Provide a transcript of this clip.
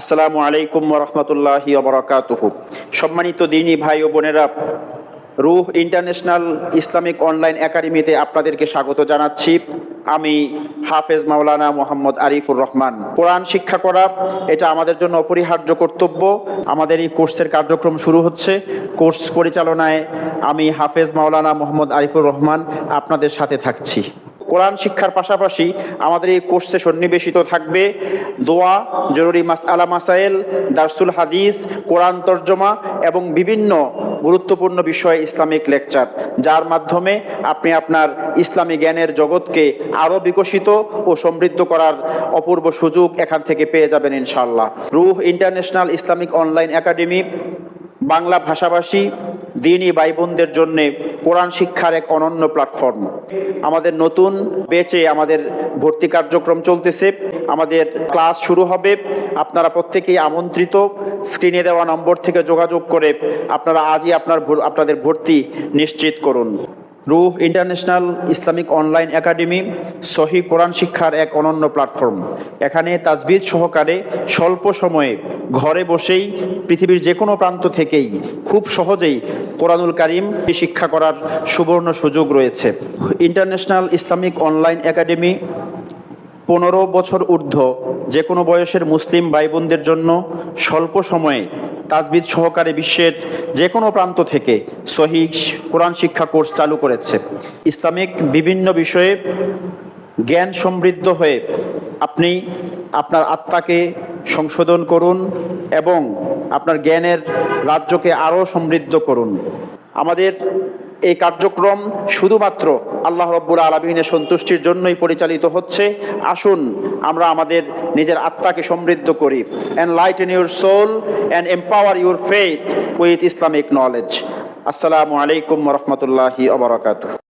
আসসালামু আলাইকুম রহমতুল্লাহি অবরাকাতুহ সম্মানিত দিনী ভাই ও বোনেরা, রুহ ইন্টারন্যাশনাল ইসলামিক অনলাইন একাডেমিতে আপনাদেরকে স্বাগত জানাচ্ছি। আমি হাফেজ মাওলানা মোহাম্মদ আরিফুর রহমান। কোরআন শিক্ষা করা, এটা আমাদের জন্য অপরিহার্য কর্তব্য। আমাদের এই কোর্সের কার্যক্রম শুরু হচ্ছে। কোর্স পরিচালনায় আমি হাফেজ মাওলানা মোহাম্মদ আরিফুর রহমান আপনাদের সাথে থাকছি। কোরআন শিক্ষার পাশাপাশি আমাদের এই কোর্সে সন্নিবেশিত থাকবে দোয়া, জরুরি মাস আলা মাসাইল দারসুল হাদিস, কোরআন তর্জমা এবং বিভিন্ন গুরুত্বপূর্ণ বিষয়ে ইসলামিক লেকচার, যার মাধ্যমে আপনি আপনার ইসলামী জ্ঞানের জগৎকে আরও বিকশিত ও সমৃদ্ধ করার অপূর্ব সুযোগ এখান থেকে পেয়ে যাবেন ইনশাল্লাহ Ruh international Islamic online academy, Bangla ভাষাভাষী দিনই ভাই বোনদের জন্য কোরআন শিক্ষার এক অনন্য প্ল্যাটফর্ম। আমাদের নতুন বেচে আমাদের ভর্তি কার্যক্রম চলতেছে। আমাদের ক্লাস শুরু হবে। আপনারা প্রত্যেকেই আমন্ত্রিত। স্ক্রিনে দেওয়া নম্বর থেকে যোগাযোগ করে আপনারা আজই আপনার আপনাদের ভর্তি নিশ্চিত করুন। রুহ ইন্টারন্যাশনাল ইসলামিক অনলাইন একাডেমি, সহি কোরআন শিক্ষার এক অনন্য প্ল্যাটফর্ম। এখানে তাজবিদ সহকারে স্বল্প সময়ে ঘরে বসেই পৃথিবীর যে কোনো প্রান্ত থেকেই খুব সহজেই কোরআনুল কারিম শিক্ষা করার সুবর্ণ সুযোগ রয়েছে। ইন্টারন্যাশনাল ইসলামিক অনলাইন একাডেমি পনেরো বছর ঊর্ধ্ব যে কোনো বয়সের মুসলিম ভাই বোনদের জন্য স্বল্প সময়ে তাজবিদ সহকারে বিশ্বের যে কোনো প্রান্ত থেকে সহি কোরআন শিক্ষা কোর্স চালু করেছে। ইসলামিক বিভিন্ন বিষয়ে জ্ঞান সমৃদ্ধ হয়ে আপনি আপনার আত্মাকে সংশোধন করুন এবং আপনার জ্ঞানের রাজ্যকে আরও সমৃদ্ধ করুন। আমাদের এই কার্যক্রম শুধুমাত্র আল্লাহ রব্বুল আলমিনের সন্তুষ্টির জন্যই পরিচালিত হচ্ছে। আসুন, আমরা আমাদের নিজের আত্মাকে সমৃদ্ধ করি। And light in your soul and empower your faith with Islamic knowledge আসসালামু আলাইকুম রহমতুল্লাহি অবরাকাতু